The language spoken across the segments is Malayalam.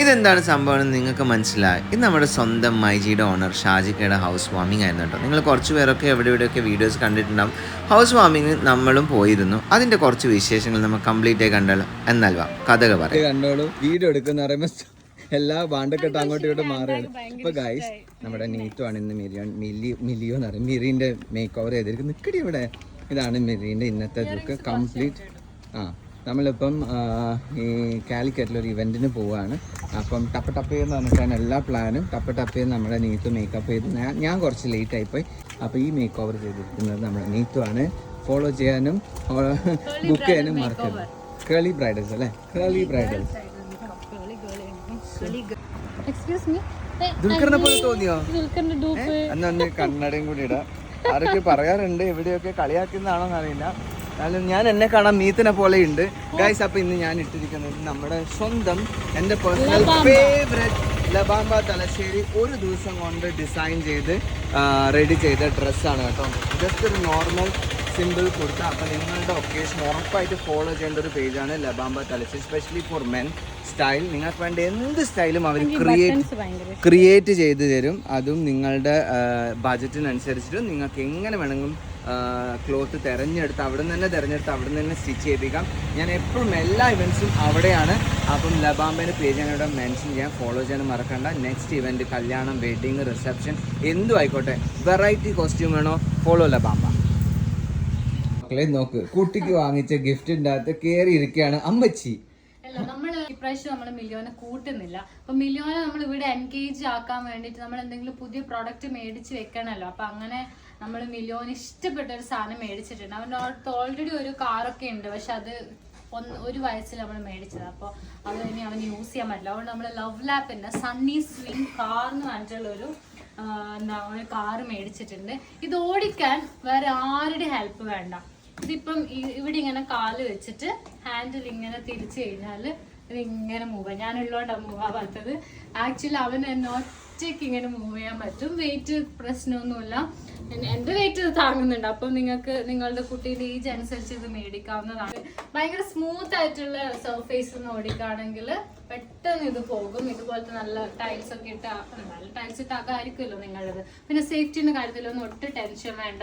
ഇതെന്താണ് സംഭവം എന്ന് നിങ്ങൾക്ക് മനസ്സിലായി? ഇത് നമ്മുടെ സ്വന്തം മൈജിയുടെ ഓണർ ഷാജിക്കയുടെ ഹൗസ് വാമിംഗ് ആയിരുന്നു കേട്ടോ. നിങ്ങൾ കുറച്ച് പേരൊക്കെ എവിടെ എവിടെയൊക്കെ വീഡിയോസ് കണ്ടിട്ടുണ്ടാവും. ഹൗസ് വാമിംഗ് നമ്മളും പോയിരുന്നു. അതിന്റെ കുറച്ച് വിശേഷങ്ങൾ നമ്മൾ കംപ്ലീറ്റ് ആയി കണ്ടല്ലോ എന്നാൽ വാ കഥകൾ പറയാം. കണ്ടോളൂ. വീഡിയോ എടുക്കുന്ന എല്ലാ ബാണ്ടൊക്കെ അങ്ങോട്ടും ഇങ്ങോട്ടും മാറുകയാണ്. ഇപ്പൊ ഗൈസ് നമ്മുടെ നീറ്റു ആണ് ഇന്ന് മിലിയോൺ മില്ലി മിലിയോ എന്ന് പറയും. മിറിന്റെ മേക്ക് ഓവർ ചെയ്തിരിക്കും നിക്കടി ഇവിടെ. ഇതാണ് മിറിന്റെ ഇന്നത്തെ ലുക്ക് കംപ്ലീറ്റ് ആ നമ്മളിപ്പം ഈ കാലിക്കറ്റിൽ ഒരു ഇവന്റിന് പോവാണ്. അപ്പം ടപ്പ് ടപ്പ് എന്ന് പറഞ്ഞിട്ടാണ് എല്ലാ പ്ലാനും. ടപ്പ് ടപ്പ് ചെയ്ത് നമ്മുടെ നീത്തു മേക്കപ്പ് ചെയ്ത് ഞാൻ ഞാൻ കുറച്ച് ലേറ്റ് ആയിപ്പോയി. അപ്പോൾ ഈ മേക്ക് ഓവർ ചെയ്തിരിക്കുന്നത് നമ്മുടെ നീത്തു ആണ്. ഫോളോ ചെയ്യാനും ബുക്ക് ചെയ്യാനും മറക്കരുത് കേളി ബ്രൈഡൽസ് അല്ലേ? കേളി ബ്രൈഡൽസ് ദുൽഖറിനെ പോലെ തോന്നിയോ? അന്ന് കണ്ണടയും കൂടി ഇടാം. ആരൊക്കെ പറയാറുണ്ട് എവിടെയൊക്കെ കളിയാക്കുന്നതാണോ എന്നറിയില്ല എന്നാലും ഞാൻ എന്നെ കാണാൻ മീത്തിനെ പോലെ ഉണ്ട്. ഗൈസ് അപ്പൊ ഇന്ന് ഞാൻ ഇട്ടിരിക്കുന്നത് നമ്മുടെ സ്വന്തം എന്റെ പേഴ്സണൽ ഫേവറേറ്റ് ലബാംബ തലശ്ശേരി ഒരു ദിവസം കൊണ്ട് ഡിസൈൻ ചെയ്ത് റെഡി ചെയ്ത ഡ്രസ്സാണ് കേട്ടോ. ജസ്റ്റ് ഒരു നോർമൽ സിമ്പിൾ കൊടുത്ത അപ്പോൾ നിങ്ങളുടെ ഒക്കേഷൻ ഉറപ്പായിട്ട് ഫോളോ ചെയ്യേണ്ട ഒരു പേജാണ് ലബാംബ തലസ് സ്പെഷ്യലി ഫോർ മെൻ സ്റ്റൈൽ നിങ്ങൾക്ക് വേണ്ട എന്ത് സ്റ്റൈലും അവർ ക്രിയേറ്റ് ക്രിയേറ്റ് ചെയ്തു തരും. അതും നിങ്ങളുടെ ബജറ്റിനനുസരിച്ചിട്ട് നിങ്ങൾക്ക് എങ്ങനെ വേണമെങ്കിലും ക്ലോത്ത് തിരഞ്ഞെടുത്ത് അവിടെ നിന്ന് തന്നെ തിരഞ്ഞെടുത്ത് അവിടെ നിന്ന് തന്നെ സ്റ്റിച്ച് ചെയ്യിപ്പിക്കാം. ഞാൻ എപ്പോഴും എല്ലാ ഇവന്റ്സും അവിടെയാണ്. അപ്പം ലബാമ്പേന്റെ പേജ് ഞാൻ ഇവിടെ മെൻഷൻ ചെയ്യാൻ ഫോളോ ചെയ്യാൻ മറക്കണ്ട. നെക്സ്റ്റ് ഇവന്റ് കല്യാണം വെഡിങ് റിസപ്ഷൻ എന്തും ആയിക്കോട്ടെ. വെറൈറ്റി കോസ്റ്റ്യൂം വേണോ? ഫോളോ ലബാമ്പ മക്കളെ നോക്ക്. കുട്ടിക്ക് വാങ്ങിച്ച ഗിഫ്റ്റിന്റെ അകത്ത് കയറി ഇരിക്കുകയാണ് അമ്മച്ചി. അല്ല നമ്മൾ ഇപ്രാവശ്യം നമ്മൾ മില്യോനെ കൂട്ടുന്നില്ല. അപ്പൊ മില്യോനെ നമ്മൾ ഇവിടെ എൻഗേജ് ആക്കാൻ വേണ്ടിട്ട് നമ്മൾ എന്തെങ്കിലും പുതിയ പ്രോഡക്റ്റ് മേടിച്ച് വെക്കണല്ലോ. അപ്പൊ അങ്ങനെ നമ്മൾ മില്യോന് ഇഷ്ടപ്പെട്ട ഒരു സാധനം മേടിച്ചിട്ടുണ്ട്. അവന്റെ അടുത്ത് ഓൾറെഡി ഒരു കാറൊക്കെ ഉണ്ട്. പക്ഷെ അത് ഒന്ന് ഒരു വയസ്സിൽ നമ്മൾ മേടിച്ചത്. അപ്പോൾ അത് ഇനി അവന് യൂസ് ചെയ്യാൻ പറ്റില്ല. അതുകൊണ്ട് നമ്മൾ ലവ് ലാപ്പിന്റെ സണ്ണി സ്വിംഗ് കാർ എന്ന് പറഞ്ഞിട്ടുള്ള ഒരു എന്താ ഒരു കാറ് മേടിച്ചിട്ടുണ്ട്. ഇത് ഓടിക്കാൻ വേറെ ആരുടെ ഹെൽപ്പ് വേണ്ട? ഇതിപ്പം ഇവിടെ ഇങ്ങനെ കാൽ വെച്ചിട്ട് ഹാൻഡിൽ ഇങ്ങനെ തിരിച്ചു കഴിഞ്ഞാൽ ഇതിങ്ങനെ മൂവ് ഞാൻ ഉള്ളതുകൊണ്ടാണ് മൂവ് ആവാത്തത്. ആക്ച്വലി അവൻ എന്നെ ഒറ്റയ്ക്ക് ഇങ്ങനെ മൂവ് ചെയ്യാൻ പറ്റും. വെയിറ്റ് പ്രശ്നമൊന്നുമില്ല. എന്റെ വെയിറ്റ് താങ്ങുന്നുണ്ട്. അപ്പം നിങ്ങൾക്ക് നിങ്ങളുടെ കുട്ടിയുടെ ഏജ് അനുസരിച്ച് ഇത് മേടിക്കാവുന്നതാണ്. ഭയങ്കര സ്മൂത്ത് ആയിട്ടുള്ള സർഫേസ് നോടിക്കാണെങ്കിൽ പെട്ടെന്ന് ഇത് പോകും. ഇതുപോലത്തെ നല്ല ടൈൽസ് ഒക്കെ ഇട്ട നല്ല ടൈൽസ് ഇട്ടാകായിരിക്കുമല്ലോ നിങ്ങളത്. പിന്നെ സേഫ്റ്റിന്റെ കാര്യത്തിലൊന്നും ഒട്ടും ടെൻഷൻ വേണ്ട.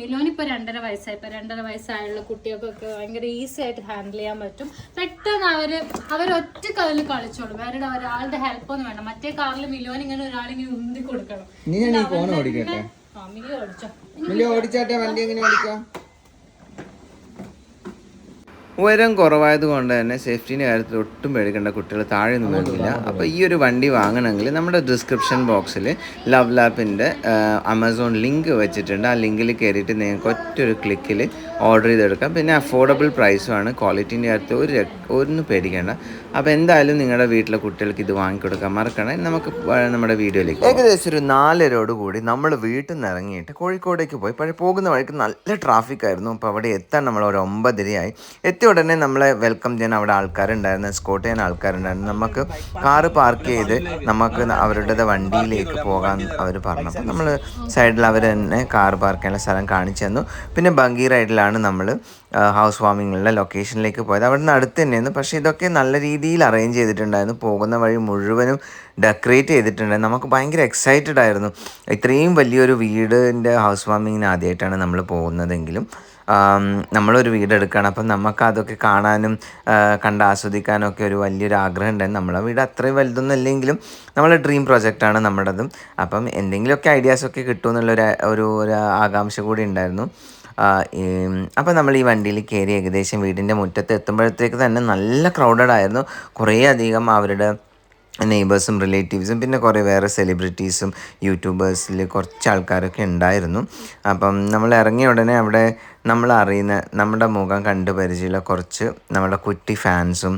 മിലോന് ഇപ്പൊ രണ്ടര വയസ്സായി. ഇപ്പൊ രണ്ടര വയസ്സായുള്ള കുട്ടികൾക്കൊക്കെ ഭയങ്കര ഈസി ആയിട്ട് ഹാൻഡിൽ ചെയ്യാൻ പറ്റും. പെട്ടെന്ന് അവർ അവരൊറ്റ കാലിൽ കളിച്ചോളും. വേറെ ഒരാളുടെ ഹെൽപ്പ് ഒന്നും വേണ്ട. മറ്റേ കാറിൽ മിലോൻ ഇങ്ങനെ ഒരാളിങ്ങനെ ഉന്തി കൊടുക്കണം. മിലോ ഓടിച്ചോ. മിലിയോ ഓടിച്ചാട്ടെ വണ്ടി എങ്ങനെ ഓടിക്കാം? ഉയരം കുറവായതുകൊണ്ട് തന്നെ സേഫ്റ്റീന്റെ കാര്യത്തിൽ ഒട്ടും പേടിക്കേണ്ട കുട്ടികൾ താഴെ നിന്ന് വേണ്ടിയില്ല അപ്പോൾ ഈ ഒരു വണ്ടി വാങ്ങണമെങ്കിൽ നമ്മുടെ ഡിസ്ക്രിപ്ഷൻ ബോക്സിൽ ലവ് ലാപ്പിന്റെ ആമസോൺ ലിങ്ക് വെച്ചിട്ടുണ്ട്. ആ ലിങ്കിൽ കയറിയിട്ട് നിങ്ങൾക്ക് ഒറ്റൊരു ക്ലിക്കിൽ ഓർഡർ ചെയ്തെടുക്കാം. പിന്നെ അഫോർഡബിൾ പ്രൈസും ആണ്. ക്വാളിറ്റീന്റെ കാര്യത്തിൽ ഒരു ഒന്നും പേടിക്കേണ്ട. അപ്പോൾ എന്തായാലും നിങ്ങളുടെ വീട്ടിലെ കുട്ടികൾക്ക് ഇത് വാങ്ങിക്കൊടുക്കാൻ മറക്കണേ നമുക്ക് നമ്മുടെ വീഡിയോയിലേക്ക് ഏകദേശം ഒരു നാലരയോട് കൂടി നമ്മൾ വീട്ടിൽ നിന്ന് ഇറങ്ങിയിട്ട് കോഴിക്കോടേക്ക് പോയി. പക്ഷേ പോകുന്ന വഴിക്ക് നല്ല ട്രാഫിക് ആയിരുന്നു. അപ്പോൾ അവിടെ എത്താൻ നമ്മൾ ഒരു ഒമ്പതരയായി. എത്തിയ ഉടനെ നമ്മളെ വെൽക്കം ചെയ്യാൻ അവിടെ ആൾക്കാരുണ്ടായിരുന്നു. എസ്കോട്ട് ചെയ്യാൻ ആൾക്കാരുണ്ടായിരുന്നു. നമുക്ക് കാറ് പാർക്ക് ചെയ്ത് നമുക്ക് അവരുടെ വണ്ടിയിലേക്ക് പോകാൻ അവർ പറഞ്ഞു. നമ്മൾ സൈഡിൽ അവർ തന്നെ കാർ പാർക്ക് ചെയ്യാനുള്ള സ്ഥലം കാണിച്ചു തന്നു. പിന്നെ ബങ്കി റൈഡിലാണ് നമ്മൾ ഹൗസ് വാമിങ്ങിലുള്ള ലൊക്കേഷനിലേക്ക് പോയത്. അവിടെ നിന്ന് അടുത്ത് തന്നെയായിരുന്നു. പക്ഷേ ഇതൊക്കെ നല്ല രീതിയിൽ അറേഞ്ച് ചെയ്തിട്ടുണ്ടായിരുന്നു. പോകുന്ന വഴി മുഴുവനും ഡെക്കറേറ്റ് ചെയ്തിട്ടുണ്ടായിരുന്നു. നമുക്ക് ഭയങ്കര എക്സൈറ്റഡ് ആയിരുന്നു. ഇത്രയും വലിയൊരു വീടിന്റെ ഹൗസ് വാമിങ്ങിന് ആദ്യമായിട്ടാണ് നമ്മൾ പോകുന്നതെങ്കിലും നമ്മളൊരു വീടെടുക്കുകയാണ് അപ്പം നമുക്ക് അതൊക്കെ കാണാനും കണ്ട് ആസ്വദിക്കാനും ഒക്കെ ഒരു വലിയൊരു ആഗ്രഹം ഉണ്ടായിരുന്നു. നമ്മളെ വീട് അത്രയും വലുതൊന്നും അല്ലെങ്കിലും നമ്മളെ ഡ്രീം പ്രൊജക്റ്റാണ് നമ്മുടേതും. അപ്പം എന്തെങ്കിലുമൊക്കെ ഐഡിയാസൊക്കെ കിട്ടുമെന്നുള്ളൊരു ഒരു ഒരു ആകാംക്ഷ കൂടി ഉണ്ടായിരുന്നു. അപ്പം നമ്മൾ ഈ വണ്ടിയിൽ കയറി ഏകദേശം വീടിന്റെ മുറ്റത്ത് എത്തുമ്പോഴത്തേക്ക് തന്നെ നല്ല ക്രൗഡഡ് ആയിരുന്നു. കുറേ അധികം അവരുടെ നെയ്ബേഴ്സും റിലേറ്റീവ്സും പിന്നെ കുറേ വേറെ സെലിബ്രിറ്റീസും യൂട്യൂബേഴ്സിൽ കുറച്ച് ആൾക്കാരൊക്കെ ഉണ്ടായിരുന്നു. അപ്പം നമ്മൾ ഇറങ്ങിയ ഉടനെ അവിടെ നമ്മൾ അറിയുന്ന നമ്മുടെ മുഖം കണ്ട് പരിചയമുള്ള കുറച്ച് നമ്മുടെ കുട്ടി ഫാൻസും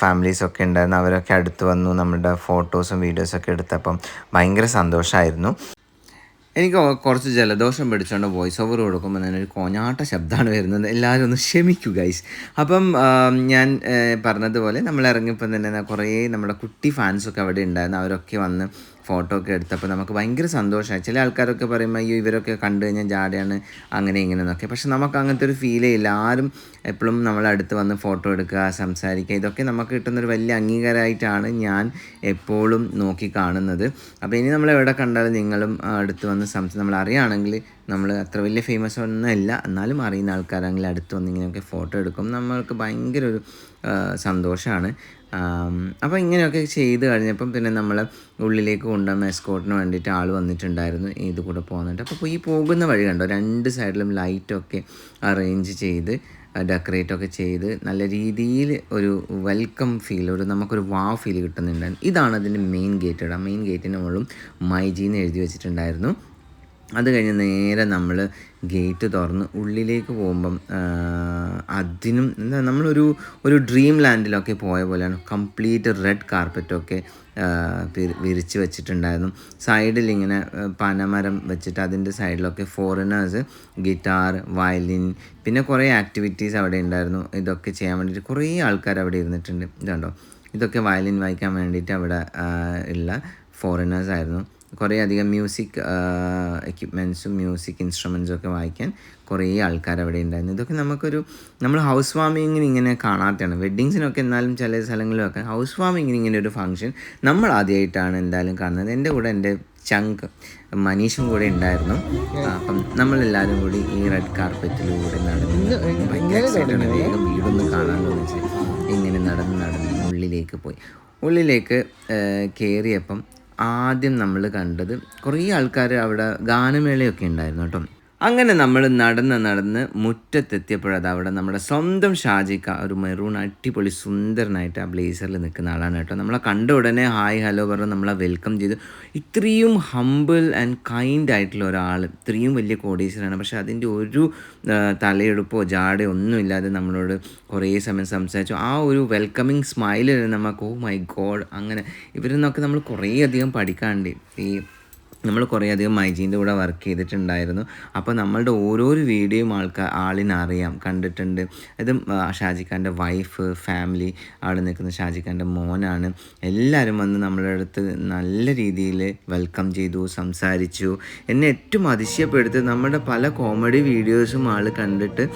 ഫാമിലീസും ഒക്കെ ഉണ്ടായിരുന്നു. അവരൊക്കെ അടുത്ത് വന്നു നമ്മുടെ ഫോട്ടോസും വീഡിയോസൊക്കെ എടുത്തപ്പം ഭയങ്കര സന്തോഷമായിരുന്നു എനിക്ക് കുറച്ച് ജലദോഷം പിടിച്ചുകൊണ്ട് വോയിസ് ഓവർ കൊടുക്കുമ്പോൾ തന്നെ ഒരു കോഞ്ഞാട്ട ശബ്ദമാണ് വരുന്നത്. എല്ലാവരും ഒന്ന് ക്ഷമിക്കൂ ഗൈസ് അപ്പം ഞാൻ പറഞ്ഞതുപോലെ നമ്മൾ ഇറങ്ങിയപ്പോൾ തന്നെ കുറേ നമ്മുടെ കുട്ടി ഫാൻസൊക്കെ അവിടെ ഉണ്ടായിരുന്നു. അവരൊക്കെ വന്ന് ഫോട്ടോ ഒക്കെ എടുത്തപ്പോൾ നമുക്ക് ഭയങ്കര സന്തോഷമായി. ചില ആൾക്കാരൊക്കെ പറയുമ്പോൾ അയ്യോ ഇവരൊക്കെ കണ്ടു കഴിഞ്ഞാൽ ജാടയാണ് അങ്ങനെ ഇങ്ങനെ എന്നൊക്കെ. പക്ഷെ നമുക്ക് അങ്ങനത്തെ ഒരു ഫീലേ ഇല്ല. ആരും എപ്പോഴും നമ്മളെ അടുത്ത് വന്ന് ഫോട്ടോ എടുക്കുക സംസാരിക്കുക ഇതൊക്കെ നമുക്ക് കിട്ടുന്നൊരു വലിയ അംഗീകാരമായിട്ടാണ് ഞാൻ എപ്പോഴും നോക്കി കാണുന്നത്. അപ്പോൾ ഇനി നമ്മൾ എവിടെ കണ്ടാലും നിങ്ങളും അടുത്ത് വന്ന് സംസാ നമ്മൾ അറിയുകയാണെങ്കിൽ നമ്മൾ അത്ര വലിയ ഫേമസ് ഒന്നുമല്ല എന്നാലും അറിയുന്ന ആൾക്കാരാണെങ്കിൽ അടുത്ത് വന്ന് ഇങ്ങനെയൊക്കെ ഫോട്ടോ എടുക്കും. നമ്മൾക്ക് ഭയങ്കര ഒരു സന്തോഷമാണ്. അപ്പോൾ ഇങ്ങനെയൊക്കെ ചെയ്ത് കഴിഞ്ഞപ്പം പിന്നെ നമ്മൾ ഉള്ളിലേക്ക് കൊണ്ടുവന്ന എസ്കോട്ടിന് വേണ്ടിയിട്ട് ആൾ വന്നിട്ടുണ്ടായിരുന്നു ഇത് കൂടെ പോകുന്നുണ്ട് അപ്പോൾ ഈ പോകുന്ന വഴി കണ്ടോ രണ്ട് സൈഡിലും ലൈറ്റൊക്കെ അറേഞ്ച് ചെയ്ത് ഡെക്കറേറ്റ് ഒക്കെ ചെയ്ത് നല്ല രീതിയിൽ ഒരു വെൽക്കം ഫീൽ ഒരു നമുക്കൊരു വാ ഫീൽ കിട്ടുന്നുണ്ടായിരുന്നു. ഇതാണ് അതിന്റെ മെയിൻ ഗേറ്റ് ആ മെയിൻ ഗേറ്റിന് മുകളിലും മൈജീന്ന് എഴുതി വെച്ചിട്ടുണ്ടായിരുന്നു. അത് കഴിഞ്ഞ് നേരെ നമ്മൾ ഗേറ്റ് തുറന്ന് ഉള്ളിലേക്ക് പോകുമ്പം അതിനും എന്താ നമ്മളൊരു ഒരു ഡ്രീം ലാൻഡിലൊക്കെ പോയ പോലെയാണ്. കംപ്ലീറ്റ് റെഡ് കാർപ്പറ്റൊക്കെ വിരിച്ച് വെച്ചിട്ടുണ്ടായിരുന്നു. സൈഡിൽ ഇങ്ങനെ പനമരം വെച്ചിട്ട് അതിന്റെ സൈഡിലൊക്കെ ഫോറിനേഴ്സ് ഗിറ്റാർ വയലിൻ പിന്നെ കുറേ ആക്ടിവിറ്റീസ് അവിടെ ഉണ്ടായിരുന്നു. ഇതൊക്കെ ചെയ്യാൻ വേണ്ടിയിട്ട് കുറേ ആൾക്കാർ അവിടെ ഇരുന്നിട്ടുണ്ട്. ഇതുണ്ടോ? ഇതൊക്കെ വയലിൻ വായിക്കാൻ വേണ്ടിയിട്ട് അവിടെ ഉള്ള ഫോറിനേഴ്സ് ആയിരുന്നു. കുറേ അധികം മ്യൂസിക് എക്യുപ്മെൻസും മ്യൂസിക് ഇൻസ്ട്രുമെൻസും ഒക്കെ വായിക്കാൻ കുറേ ആൾക്കാർ അവിടെ ഉണ്ടായിരുന്നു. ഇതൊക്കെ നമുക്കൊരു നമ്മൾ ഹൗസ് വാമിങ്ങിന് ഇങ്ങനെ കാണാത്തതാണ്. വെഡ്ഡിങ്സിനൊക്കെ എന്നാലും ചില സ്ഥലങ്ങളിലൊക്കെ ഹൗസ് വാമിങ്ങിന് ഇങ്ങനെ ഒരു ഫംഗ്ഷൻ നമ്മൾ ആദ്യമായിട്ടാണ് എന്തായാലും കാണുന്നത്. എന്റെ കൂടെ എന്റെ ചങ്ക് മനീഷും കൂടെ ഉണ്ടായിരുന്നു. അപ്പം നമ്മളെല്ലാവരും കൂടി ഈ റെഡ് കാർപ്പറ്റിലൂടെ നടന്ന് വേഗം വീടൊന്ന് കാണാമെന്ന് വെച്ച് ഇങ്ങനെ നടന്ന് നടന്ന് ഉള്ളിലേക്ക് പോയി. ഉള്ളിലേക്ക് കയറിയപ്പം ആദ്യം നമ്മൾ കണ്ടത് കുറേ ആൾക്കാർ അവിടെ ഗാനമേളയൊക്കെ ഉണ്ടായിരുന്നു കേട്ടോ. അങ്ങനെ നമ്മൾ നടന്ന് നടന്ന് മുറ്റത്തെത്തിയപ്പോഴത് അവിടെ നമ്മുടെ സ്വന്തം ഷാജിക്ക ഒരു മെറൂൺ അടിപൊളി സുന്ദരനായിട്ട് ആ ബ്ലേസറിൽ നിൽക്കുന്ന ആളാണ് കേട്ടോ. നമ്മളെ കണ്ട ഉടനെ ഹായ് ഹലോ പറഞ്ഞ് നമ്മളെ വെൽക്കം ചെയ്തു. ഇത്രയും ഹമ്പിൾ ആൻഡ് കൈൻഡ് ആയിട്ടുള്ള ഒരാൾ ഇത്രയും വലിയ കോടീശ്വരാണ് പക്ഷേ അതിന്റെ ഒരു തലയെടുപ്പോ ജാടയോ ഒന്നുമില്ലാതെ നമ്മളോട് കുറേ സമയം സംസാരിച്ചു. ആ ഒരു വെൽക്കമിങ് സ്മൈൽ നമുക്ക് ഓ മൈ ഗോഡ് അങ്ങനെ ഇവരിൽ നിന്നൊക്കെ നമ്മൾ കുറേ അധികം പഠിക്കാണ്ട് ഈ നമ്മൾ കുറേ അധികം മൈജീന്റെ കൂടെ വർക്ക് ചെയ്തിട്ടുണ്ടായിരുന്നു. അപ്പോൾ നമ്മളുടെ ഓരോരോ വീഡിയോയും ആൾക്കാർ ആളിനറിയാം. കണ്ടിട്ടുണ്ട്. ഇത് ഷാജിഖാന്റെ വൈഫ് ഫാമിലി അവിടെ നിൽക്കുന്ന ഷാജിഖാന്റെ മോനാണ്. എല്ലാവരും വന്ന് നമ്മളുടെ അടുത്ത് നല്ല രീതിയിൽ വെൽക്കം ചെയ്തു സംസാരിച്ചു. എന്നെ ഏറ്റവും അതിശയപ്പെടുത്തി നമ്മുടെ പല കോമഡി വീഡിയോസും ആൾ കണ്ടിട്ട്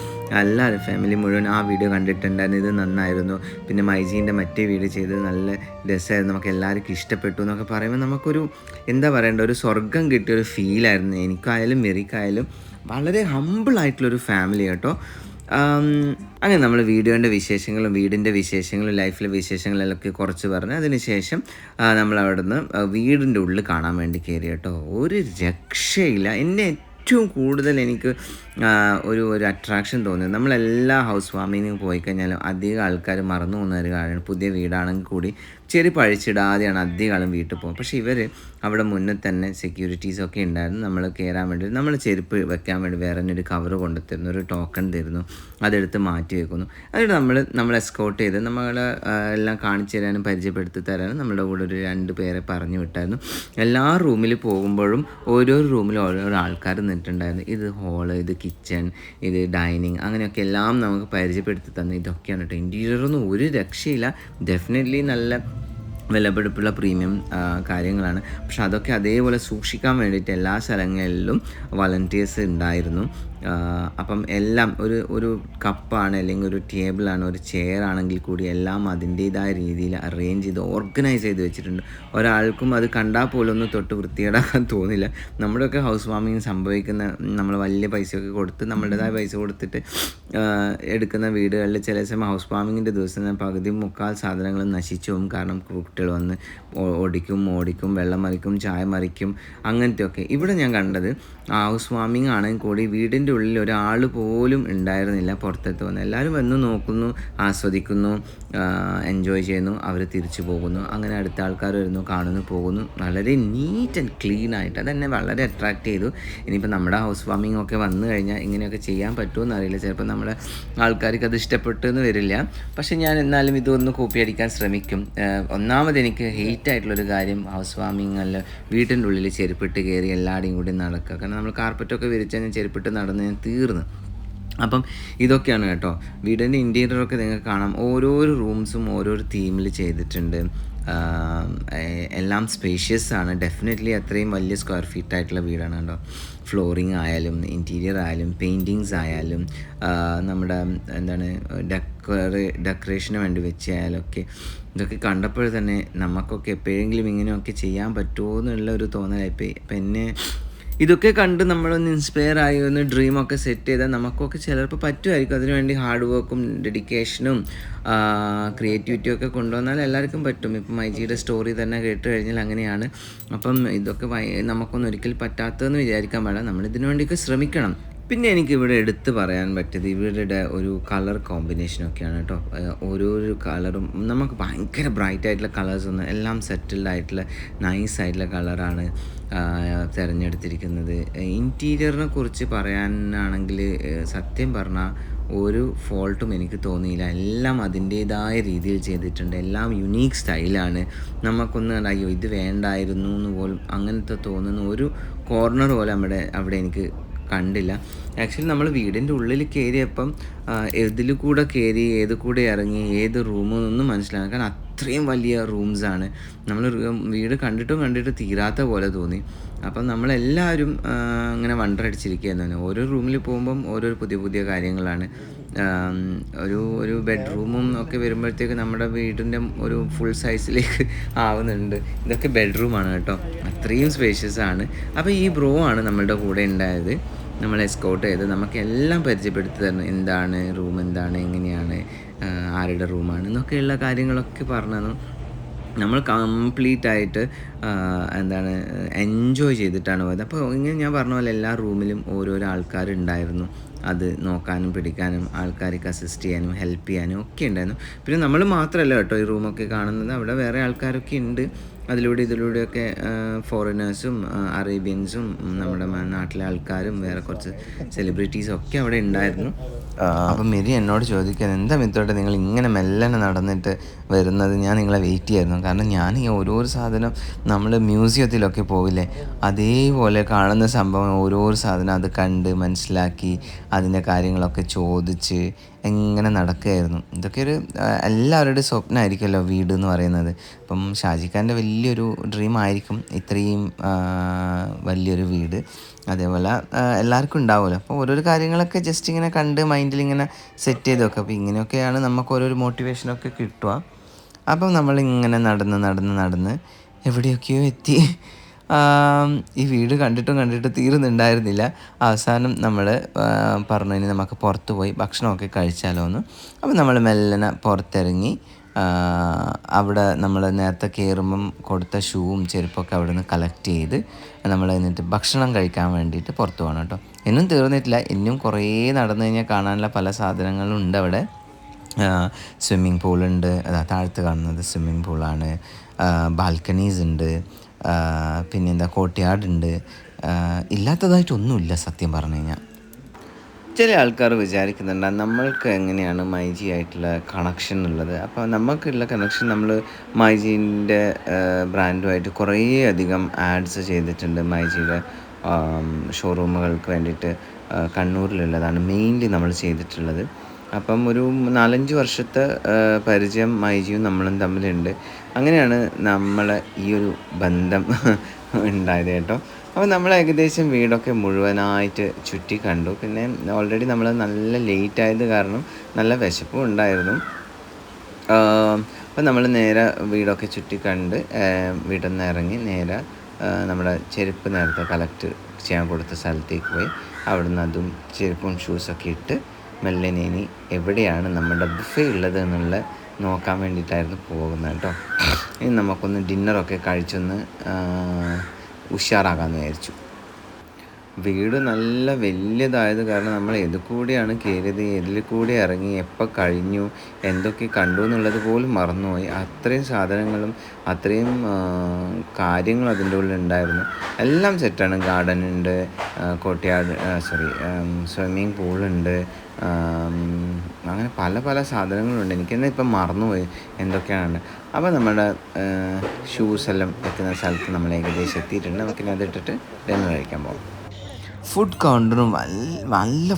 എല്ലാവരും ഫാമിലി മുഴുവൻ ആ വീഡിയോ കണ്ടിട്ടുണ്ടായിരുന്നു. ഇത് നന്നായിരുന്നു. പിന്നെ മൈജീന്റെ മറ്റേ വീഡിയോ ചെയ്തത് നല്ല രസമായിരുന്നു. നമുക്ക് എല്ലാവർക്കും ഇഷ്ടപ്പെട്ടു എന്നൊക്കെ പറയുമ്പോൾ നമുക്കൊരു എന്താ പറയേണ്ട ഒരു സ്വർഗം കിട്ടിയ ഒരു ഫീലായിരുന്നു എനിക്കായാലും മെറിക്കായാലും വളരെ ഹമ്പിളായിട്ടുള്ളൊരു ഫാമിലി കേട്ടോ അങ്ങനെ നമ്മൾ വീഡിയോന്റെ വിശേഷങ്ങളും വീടിന്റെ വിശേഷങ്ങളും ലൈഫിലെ വിശേഷങ്ങളിലൊക്കെ കുറച്ച് പറഞ്ഞ് അതിനുശേഷം നമ്മൾ അവിടെ വീടിന്റെ ഉള്ളിൽ കാണാൻ വേണ്ടി കയറി കേട്ടോ. ഒരു രക്ഷയില്ല. എന്നെ ഏറ്റവും കൂടുതൽ എനിക്ക് ഒരു ഒരു അട്രാക്ഷൻ തോന്നിയത്. നമ്മളെല്ലാ ഹൗസ് വാമിങ്ങിന് പോയി കഴിഞ്ഞാലും അധികം ആൾക്കാർ മറന്നു പോകുന്ന ഒരു കാര്യമാണ് പുതിയ വീടാണെങ്കിൽ കൂടി ചെരുപ്പ് അഴിച്ചിടാതെയാണ് അധികകാലം വീട്ടിൽ പോകും പക്ഷേ ഇവർ അവിടെ മുന്നേ തന്നെ സെക്യൂരിറ്റീസ് ഒക്കെ ഉണ്ടായിരുന്നു. നമ്മൾ കയറാൻ വേണ്ടി നമ്മൾ ചെരുപ്പ് വെക്കാൻ വേണ്ടി വേറെ തന്നെ ഒരു കവർ കൊണ്ടു തരുന്നു ഒരു ടോക്കൺ തരുന്നു. അതെടുത്ത് മാറ്റി വെക്കുന്നു. എന്നിട്ട് നമ്മൾ നമ്മൾ എസ്കോട്ട് ചെയ്ത് നമ്മളെ എല്ലാം കാണിച്ചു തരാനും പരിചയപ്പെടുത്തി തരാനും നമ്മുടെ കൂടെ ഒരു രണ്ട് പേരെ പറഞ്ഞു വിട്ടായിരുന്നു. എല്ലാ റൂമിൽ പോകുമ്പോഴും ഓരോ റൂമിലും ഓരോ ആൾക്കാർ നിന്നിട്ടുണ്ടായിരുന്നു. ഇത് ഹോൾ ഇത് കിച്ചൺ ഇത് ഡൈനിങ് അങ്ങനെയൊക്കെ എല്ലാം നമുക്ക് പരിചയപ്പെടുത്തി തന്നു. ഇതൊക്കെയാണ് കേട്ടോ. ഇന്റീരിയറൊന്നും ഒരു രക്ഷയില്ല. ഡെഫിനറ്റ്ലി നല്ല വിലപിടിപ്പുള്ള പ്രീമിയം കാര്യങ്ങളാണ്. പക്ഷെ അതൊക്കെ അതേപോലെ സൂക്ഷിക്കാൻ വേണ്ടിയിട്ട് എല്ലാ സ്ഥലങ്ങളിലും വളണ്ടിയേഴ്സ് ഉണ്ടായിരുന്നു. അപ്പം എല്ലാം ഒരു ഒരു കപ്പാണ് അല്ലെങ്കിൽ ഒരു ടേബിളാണ് ഒരു ചെയർ ആണെങ്കിൽ കൂടി എല്ലാം അതിന്റേതായ രീതിയിൽ അറേഞ്ച് ചെയ്ത് ഓർഗനൈസ് ചെയ്ത് വെച്ചിട്ടുണ്ട്. ഒരാൾക്കും അത് കണ്ടാൽ പോലും ഒന്ന് തൊട്ട് വൃത്തികേടാക്കാൻ തോന്നില്ല. നമ്മുടെയൊക്കെ ഹൗസ് വാമിങ് സംഭവിക്കുന്ന നമ്മൾ വലിയ പൈസയൊക്കെ കൊടുത്ത് നമ്മുടേതായ പൈസ കൊടുത്തിട്ട് എടുക്കുന്ന വീടുകളിൽ ചില സമയം ഹൗസ് വാമിങ്ങിന്റെ ദിവസം തന്നെ പകുതി മുക്കാൽ സാധനങ്ങൾ നശിച്ചു പോകും. കാരണം കുട്ടികൾ വന്ന് ഓടിക്കും ഓടിക്കും വെള്ളം മറിക്കും ചായ മറിക്കും അങ്ങനത്തെയൊക്കെ. ഇവിടെ ഞാൻ കണ്ടത് ഹൗസ് വാമിങ് ആണെങ്കിൽ കൂടി വീടിന്റെ ഉള്ളിൽ ഒരാൾ പോലും ഉണ്ടായിരുന്നില്ല പുറത്തെത്ത് വന്ന്. എല്ലാവരും വന്ന് നോക്കുന്നു ആസ്വദിക്കുന്നു എൻജോയ് ചെയ്യുന്നു അവർ തിരിച്ചു പോകുന്നു. അങ്ങനെ അടുത്ത ആൾക്കാർ വരുന്നു കാണുന്നു പോകുന്നു. വളരെ നീറ്റ് ആൻഡ് ക്ലീൻ ആയിട്ട് അതെന്നെ വളരെ അട്രാക്ട് ചെയ്തു. ഇനിയിപ്പോൾ നമ്മുടെ ഹൗസ് വാമിംഗ് ഒക്കെ വന്നു കഴിഞ്ഞാൽ ഇങ്ങനെയൊക്കെ ചെയ്യാൻ പറ്റുമെന്ന് അറിയില്ല. ചിലപ്പോൾ നമ്മുടെ ആൾക്കാർക്ക് അത് ഇഷ്ടപ്പെട്ടു എന്ന് വരില്ല. പക്ഷെ ഞാൻ എന്നാലും ഇതൊന്ന് കോപ്പി അടിക്കാൻ ശ്രമിക്കും. ഒന്നാമത് എനിക്ക് ഹെയ്റ്റ് ആയിട്ടുള്ളൊരു കാര്യം ഹൗസ് വാമിംഗ് അല്ല. വീട്ടിന്റെ ഉള്ളിൽ ചെരുപ്പിട്ട് കയറി എല്ലാവരുടെയും കൂടി നടക്കുക. കാരണം നമ്മൾ കാർപ്പറ്റൊക്കെ വിരിച്ചാൽ ഞാൻ ചെരുപ്പിട്ട് നടന്ന് ഞാൻ തീർന്ന്. അപ്പം ഇതൊക്കെയാണ് കേട്ടോ. വീടിന്റെ ഇന്റീരിയറൊക്കെ നിങ്ങൾക്ക് കാണാം. ഓരോരോ റൂംസും ഓരോരോ തീമിൽ ചെയ്തിട്ടുണ്ട്. എല്ലാം സ്പേഷ്യസ് ആണ്. ഡെഫിനറ്റ്ലി അത്രയും വലിയ സ്ക്വയർ ഫീറ്റ് ആയിട്ടുള്ള വീടാണ് കേട്ടോ. ഫ്ലോറിങ് ആയാലും ഇന്റീരിയർ ആയാലും പെയിന്റിങ്സ് ആയാലും നമ്മുടെ എന്താണ് ഡെക്കറേ ഡെക്കറേഷന് വേണ്ടി വെച്ചായാലും ഒക്കെ ഇതൊക്കെ കണ്ടപ്പോൾ തന്നെ നമുക്കൊക്കെ എപ്പോഴെങ്കിലും ഇങ്ങനെയൊക്കെ ചെയ്യാൻ പറ്റുമോ എന്നുള്ള ഒരു തോന്നലായി അപ്പം എന്നെ ഇതൊക്കെ കണ്ട് നമ്മളൊന്ന് ഇൻസ്പയർ ആയി ഒന്ന് ഡ്രീമൊക്കെ സെറ്റ് ചെയ്താൽ നമുക്കൊക്കെ ചിലപ്പോൾ പറ്റുമായിരിക്കും. അതിനുവേണ്ടി ഹാർഡ് വർക്കും ഡെഡിക്കേഷനും ക്രിയേറ്റിവിറ്റിയും ഒക്കെ കൊണ്ടുവന്നാൽ എല്ലാവർക്കും പറ്റും. ഇപ്പം മൈജിയുടെ സ്റ്റോറി തന്നെ കേട്ട് കഴിഞ്ഞാൽ അങ്ങനെയാണ്. അപ്പം ഇതൊക്കെ നമുക്കൊന്നും ഒരിക്കൽ പറ്റാത്തതെന്ന് വിചാരിക്കാൻ പാടില്ല. നമ്മൾ ഇതിനു വേണ്ടിയൊക്കെ ശ്രമിക്കണം. പിന്നെ എനിക്ക് ഇവിടെ എടുത്ത് പറയാൻ പറ്റിയത് ഇവരുടെ ഒരു കളർ കോമ്പിനേഷനൊക്കെയാണ് കേട്ടോ ഓരോരോ കളറും നമുക്ക് ഭയങ്കര ബ്രൈറ്റ് ആയിട്ടുള്ള കളേഴ്സ് ഒന്നും എല്ലാം സെറ്റിൽഡ് ആയിട്ടുള്ള നൈസ് ആയിട്ടുള്ള കളറാണ് തിരഞ്ഞെടുത്തിരിക്കുന്നത്. ഇന്റീരിയറിനെ കുറിച്ച് പറയാനാണെങ്കിൽ സത്യം പറഞ്ഞാൽ ഒരു ഫോൾട്ടും എനിക്ക് തോന്നിയില്ല. എല്ലാം അതിന്റേതായ രീതിയിൽ ചെയ്തിട്ടുണ്ട്. എല്ലാം യുണീക്ക് സ്റ്റൈലാണ് നമുക്കൊന്ന് അയ്യോ ഇത് വേണ്ടായിരുന്നു എന്ന് പോലും അങ്ങനത്തെ തോന്നുന്ന ഒരു കോർണർ പോലെ നമ്മുടെ അവിടെ എനിക്ക് കണ്ടില്ല. ആക്ച്വലി നമ്മൾ വീടിന്റെ ഉള്ളിൽ കയറിയപ്പം ഇതിൽ കൂടെ കയറി ഏത് കൂടെ ഇറങ്ങി ഏത് റൂമെന്നൊന്നും മനസ്സിലാക്കാൻ കാരണം അത്രയും വലിയ റൂംസാണ് നമ്മൾ വീട് കണ്ടിട്ടും കണ്ടിട്ട് തീരാത്ത പോലെ തോന്നി. അപ്പം നമ്മളെല്ലാവരും ഇങ്ങനെ പറഞ്ഞാൽ ഓരോ റൂമിൽ പോകുമ്പം ഓരോ പുതിയ പുതിയ കാര്യങ്ങളാണ്. ഒരു ഒരു ബെഡ്റൂമും ഒക്കെ വരുമ്പോഴത്തേക്ക് നമ്മുടെ വീടിന്റെ ഒരു ഫുൾ സൈസിലേക്ക് ആവുന്നുണ്ട്. ഇതൊക്കെ ബെഡ്റൂമാണ് കേട്ടോ. അത്രയും സ്പേഷ്യസ് ആണ്. അപ്പോൾ ഈ ബ്രോ ആണ് നമ്മളുടെ കൂടെ ഉണ്ടായത്. നമ്മളെ എസ്കൗട്ട് ചെയ്ത് നമുക്ക് എല്ലാം പരിചയപ്പെടുത്തി തരണം എന്താണ് റൂം എന്താണ് എങ്ങനെയാണ് ആരുടെ റൂമാണ് എന്നൊക്കെയുള്ള കാര്യങ്ങളൊക്കെ പറഞ്ഞു തന്നു. നമ്മൾ കംപ്ലീറ്റ് ആയിട്ട് എന്താണ് എൻജോയ് ചെയ്തിട്ടാണ് പോയത്. അപ്പോൾ ഇങ്ങനെ ഞാൻ പറഞ്ഞ പോലെ എല്ലാ റൂമിലും ഓരോരോ ആൾക്കാരുണ്ടായിരുന്നു. അത് നോക്കാനും പിടിക്കാനും ആൾക്കാർക്ക് അസിസ്റ്റ് ചെയ്യാനും ഹെൽപ്പ് ചെയ്യാനും ഒക്കെ ഉണ്ടായിരുന്നു. പിന്നെ നമ്മൾ മാത്രമല്ല കേട്ടോ ഈ റൂമൊക്കെ കാണുന്നത്. അവിടെ വേറെ ആൾക്കാരൊക്കെ ഉണ്ട്. അതിലൂടെ ഇതിലൂടെയൊക്കെ ഫോറിനേഴ്സും അറേബ്യൻസും നമ്മുടെ നാട്ടിലെ ആൾക്കാരും വേറെ കുറച്ച് സെലിബ്രിറ്റീസും ഒക്കെ അവിടെ ഉണ്ടായിരുന്നു. അപ്പം മെരി എന്നോട് ചോദിക്കാൻ എന്താ മിത്തോട്ടെ നിങ്ങൾ ഇങ്ങനെ മെല്ലനെ നടന്നിട്ട് വരുന്നത്? ഞാൻ നിങ്ങളെ വെയിറ്റ് ചെയ്യായിരുന്നു. കാരണം ഞാൻ ഈ ഓരോരോ സാധനം നമ്മൾ മ്യൂസിയത്തിലൊക്കെ പോവില്ലേ അതേപോലെ കാണുന്ന സംഭവം ഓരോരോ സാധനം അത് കണ്ട് മനസ്സിലാക്കി അതിന്റെ കാര്യങ്ങളൊക്കെ ചോദിച്ച് എങ്ങനെ നടക്കുകയായിരുന്നു. ഇതൊക്കെ ഒരു എല്ലാവരുടെയും സ്വപ്നമായിരിക്കുമല്ലോ വീട് എന്ന് പറയുന്നത്. അപ്പം ഷാജിഖാന്റെ വലിയൊരു ഡ്രീം ആയിരിക്കും ഇത്രയും വലിയൊരു വീട്. അതേപോലെ എല്ലാവർക്കും ഉണ്ടാവുമല്ലോ. അപ്പോൾ ഓരോരോ കാര്യങ്ങളൊക്കെ ജസ്റ്റ് ഇങ്ങനെ കണ്ട് മൈൻഡിൽ ഇങ്ങനെ സെറ്റ് ചെയ്ത് വെക്കുക. അപ്പോൾ ഇങ്ങനെയൊക്കെയാണ് നമുക്ക് ഓരോരു മോട്ടിവേഷനൊക്കെ കിട്ടുക. അപ്പം നമ്മളിങ്ങനെ നടന്ന് നടന്ന് നടന്ന് എവിടെയൊക്കെയോ എത്തി. ഈ വീട് കണ്ടിട്ടും കണ്ടിട്ട് തീരുന്നുണ്ടായിരുന്നില്ല. അവസാനം നമ്മൾ പറഞ്ഞു ഇനി നമുക്ക് പുറത്ത് പോയി ഭക്ഷണമൊക്കെ കഴിച്ചാലോ എന്ന് അപ്പോൾ നമ്മൾ മെല്ലനെ പുറത്തിറങ്ങി അവിടെ നമ്മൾ നേരത്തെ കയറുമ്പം കൊടുത്ത ഷൂവും ചെരുപ്പൊക്കെ അവിടെ നിന്ന് കളക്ട് ചെയ്ത് നമ്മൾ എന്നിട്ട് ഭക്ഷണം കഴിക്കാൻ വേണ്ടിയിട്ട് പുറത്ത് പോകണം കേട്ടോ. ഇന്നും തീർന്നിട്ടില്ല. ഇന്നും കുറേ നടന്നു കഴിഞ്ഞാൽ കാണാനുള്ള പല സാധനങ്ങളും ഉണ്ട് അവിടെ സ്വിമ്മിങ് പൂളുണ്ട് അതാ താഴത്ത് കാണുന്നത് സ്വിമ്മിങ് പൂളാണ് ബാൽക്കണീസ് ഉണ്ട്. പിന്നെന്താ കോട്ടയാടുണ്ട്. ഇല്ലാത്തതായിട്ടൊന്നുമില്ല സത്യം പറഞ്ഞു കഴിഞ്ഞാൽ. ചില ആൾക്കാർ വിചാരിക്കുന്നുണ്ട് നമ്മൾക്ക് എങ്ങനെയാണ് മൈജി ആയിട്ടുള്ള കണക്ഷൻ ഉള്ളത്? അപ്പോൾ നമുക്കുള്ള കണക്ഷൻ നമ്മൾ മൈജീന്റെ ബ്രാൻഡുമായിട്ട് കുറേ അധികം ആഡ്സ് ചെയ്തിട്ടുണ്ട് മൈജിയുടെ ഷോറൂമുകൾക്ക് വേണ്ടിയിട്ട് കണ്ണൂരിലുള്ളതാണ് മെയിൻലി നമ്മൾ ചെയ്തിട്ടുള്ളത്. അപ്പം ഒരു നാലഞ്ച് വർഷത്തെ പരിചയം മൈജിയും നമ്മളും തമ്മിലുണ്ട്. അങ്ങനെയാണ് നമ്മളെ ഈ ഒരു ബന്ധം ഉണ്ടായത് കേട്ടോ. അപ്പോൾ നമ്മൾ ഏകദേശം വീടൊക്കെ മുഴുവനായിട്ട് ചുറ്റി കണ്ടു. പിന്നെ ഓൾറെഡി നമ്മൾ നല്ല ലേറ്റ് ആയത് കാരണം നല്ല വിശപ്പും ഉണ്ടായിരുന്നു. അപ്പോൾ നമ്മൾ നേരെ വീടൊക്കെ ചുറ്റി കണ്ട് വീട്ടിൽ നിന്ന് ഇറങ്ങി നേരെ നമ്മുടെ ചെരുപ്പ് നേരത്തെ കളക്ട് ചെയ്യാൻ കൊടുത്ത സ്ഥലത്തേക്ക് പോയി. അവിടുന്ന് അതും ചെരുപ്പും ഷൂസൊക്കെ ഇട്ട് മെല്ലെ നീനി എവിടെയാണ് നമ്മുടെ ബുഫേ ഉള്ളത്? എന്നുള്ള നോക്കാൻ വേണ്ടിയിട്ടായിരുന്നു പോകുന്നത് കേട്ടോ. ഇനി നമുക്കൊന്ന് ഡിന്നറൊക്കെ കഴിച്ചൊന്ന് ഉഷാറാകാമെന്ന് വിചാരിച്ചു. വീട് നല്ല വലിയതായത് കാരണം നമ്മൾ ഏത് കൂടിയാണ് കയറിയത് എതിൽ കൂടി ഇറങ്ങി എപ്പോൾ കഴിഞ്ഞു എന്തൊക്കെ കണ്ടു എന്നുള്ളത് പോലും മറന്നുപോയി. അത്രയും സാധനങ്ങളും അത്രയും കാര്യങ്ങളും അതിന്റെ ഉള്ളിൽ ഉണ്ടായിരുന്നു. എല്ലാം സെറ്റാണ് ഗാർഡൻ ഉണ്ട് കോട്ടയാട് സോറി സ്വിമ്മിങ് പൂളുണ്ട് അങ്ങനെ പല പല സാധനങ്ങളുണ്ട് എനിക്കെന്നാൽ ഇപ്പം മറന്നുപോയി എന്തൊക്കെയാണ് അപ്പോൾ നമ്മുടെ ഷൂസ് എല്ലാം വെക്കുന്ന സ്ഥലത്ത് നമ്മൾ ഏകദേശം എത്തിയിട്ടുണ്ട്. നമുക്കിനി അതിട്ടിട്ട് ഡിന്നർ കഴിക്കാൻ പോകാം ഫുഡ് കൗണ്ടറും നല്ല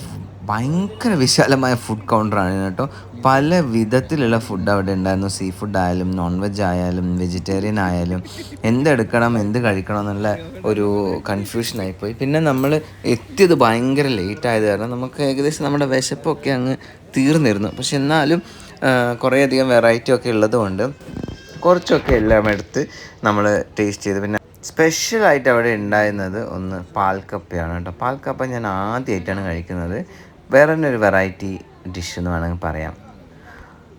ഭയങ്കര വിശാലമായ ഫുഡ് കൗണ്ടറാണ് കേട്ടോ. പല വിധത്തിലുള്ള ഫുഡ് അവിടെ ഉണ്ടായിരുന്നു. സീ ഫുഡ് ആയാലും നോൺ വെജ് ആയാലും വെജിറ്റേറിയൻ ആയാലും എന്തെടുക്കണം എന്ത് കഴിക്കണം എന്നുള്ള ഒരു കൺഫ്യൂഷനായിപ്പോയി പിന്നെ നമ്മൾ എത്തിയത് ഭയങ്കര ലേറ്റ് ആയത് കാരണം നമുക്ക് ഏകദേശം നമ്മുടെ വിശപ്പൊക്കെ അങ്ങ് തീർന്നിരുന്നു. പക്ഷെ എന്നാലും കുറേയധികം വെറൈറ്റി ഒക്കെ ഉള്ളതുകൊണ്ട് കുറച്ചൊക്കെ എല്ലാം എടുത്ത് നമ്മൾ ടേസ്റ്റ് ചെയ്ത്. പിന്നെ സ്പെഷ്യലായിട്ട് അവിടെ ഉണ്ടായിരുന്നത് ഒന്ന് പാൽക്കപ്പയാണ് കേട്ടോ. പാൽക്കപ്പ ഞാൻ ആദ്യമായിട്ടാണ് കഴിക്കുന്നത്. വേറെ തന്നെ ഒരു വെറൈറ്റി ഡിഷ് എന്ന് വേണമെങ്കിൽ പറയാം.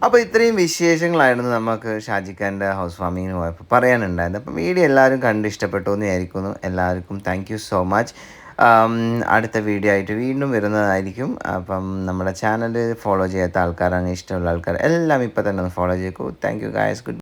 അപ്പോൾ ഇത്രയും വിശേഷങ്ങളായിരുന്നു നമുക്ക് ഷാജിഖാന്റെ ഹൗസ് വാമിങ്ങിന് പോയപ്പോൾ പറയാനുണ്ടായത് അപ്പം വീഡിയോ എല്ലാവരും കണ്ട് ഇഷ്ടപ്പെട്ടു എന്ന് വിചാരിക്കുന്നു. എല്ലാവർക്കും താങ്ക് സോ മച്ച് അടുത്ത വീഡിയോ ആയിട്ട് വീണ്ടും വരുന്നതായിരിക്കും. അപ്പം നമ്മുടെ ചാനൽ ഫോളോ ചെയ്യാത്ത ആൾക്കാരാണ് ഇഷ്ടമുള്ള ആൾക്കാർ എല്ലാം ഇപ്പോൾ തന്നെ ഒന്ന് ഫോളോ ചെയ്യൂ. Thank you guys good